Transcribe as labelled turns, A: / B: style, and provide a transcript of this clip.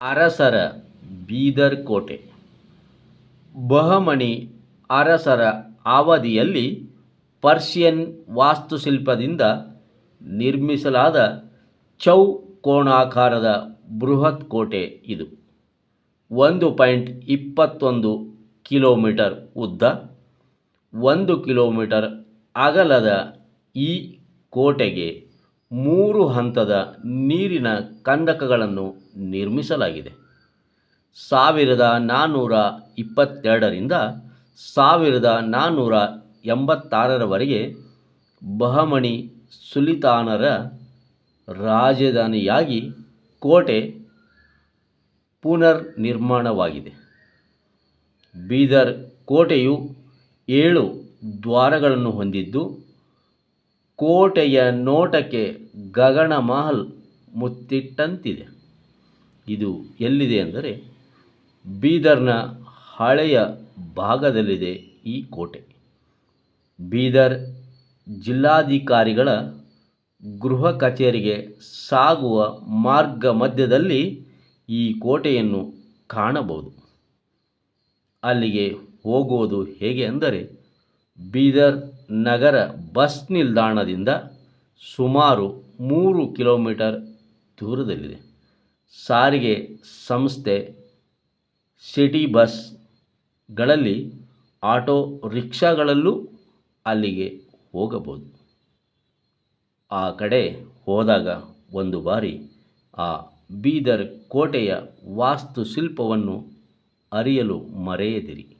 A: ಅರಸರ ಬೀದರ್ ಕೋಟೆ. ಬಹಮಣಿ ಅರಸರ ಅವಧಿಯಲ್ಲಿ ಪರ್ಷಿಯನ್ ವಾಸ್ತುಶಿಲ್ಪದಿಂದ ನಿರ್ಮಿಸಲಾದ ಚೌಕೋಣಾಕಾರದ ಬೃಹತ್ ಕೋಟೆ ಇದು. ಒಂದು ಪಾಯಿಂಟ್ ಇಪ್ಪತ್ತೊಂದು ಕಿಲೋಮೀಟರ್ ಉದ್ದ, ಒಂದು ಕಿಲೋಮೀಟರ್ ಅಗಲದ ಈ ಕೋಟೆಗೆ ಮೂರು ಹಂತದ ನೀರಿನ ಕಂದಕಗಳನ್ನು ನಿರ್ಮಿಸಲಾಗಿದೆ. ಸಾವಿರದ ನಾನ್ನೂರ ಇಪ್ಪತ್ತೆರಡರಿಂದ ಸಾವಿರದ ನಾನ್ನೂರ ಎಂಬತ್ತಾರರವರೆಗೆ ಬಹಮಣಿ ಸುಲಿತಾನರ ರಾಜಧಾನಿಯಾಗಿ ಕೋಟೆ ಪುನರ್ ನಿರ್ಮಾಣವಾಗಿದೆ ಬೀದರ್ ಕೋಟೆಯು ಏಳು ದ್ವಾರಗಳನ್ನು ಹೊಂದಿದ್ದು ಕೋಟೆಯ ನೋಟಕ್ಕೆ ಗಗನ ಮಹಲ್ ಮುತ್ತಿಟ್ಟಂತಿದೆ. ಇದು ಎಲ್ಲಿದೆ ಅಂದರೆ ಬೀದರ್ನ ಹಳೆಯ ಭಾಗದಲ್ಲಿದೆ ಈ ಕೋಟೆ. ಬೀದರ್ ಜಿಲ್ಲಾಧಿಕಾರಿಗಳ ಗೃಹ ಕಚೇರಿಗೆ ಸಾಗುವ ಮಾರ್ಗ ಮಧ್ಯದಲ್ಲಿ ಈ ಕೋಟೆಯನ್ನು ಕಾಣಬಹುದು. ಅಲ್ಲಿಗೆ ಹೋಗುವುದು ಹೇಗೆ ಅಂದರೆ ಬೀದರ್ ನಗರ ಬಸ್ ನಿಲ್ದಾಣದಿಂದ ಸುಮಾರು ಮೂರು ಕಿಲೋಮೀಟರ್ ದೂರದಲ್ಲಿದೆ. ಸಾರಿಗೆ ಸಂಸ್ಥೆ ಸಿಟಿ ಬಸ್ಗಳಲ್ಲಿ ಆಟೋ ರಿಕ್ಷಾಗಳಲ್ಲೂ ಅಲ್ಲಿಗೆ ಹೋಗಬಹುದು. ಆ ಕಡೆ ಹೋದಾಗ ಒಂದು ಬಾರಿ ಆ ಬೀದರ್ ಕೋಟೆಯ ವಾಸ್ತುಶಿಲ್ಪವನ್ನು ಅರಿಯಲು ಮರೆಯದಿರಿ.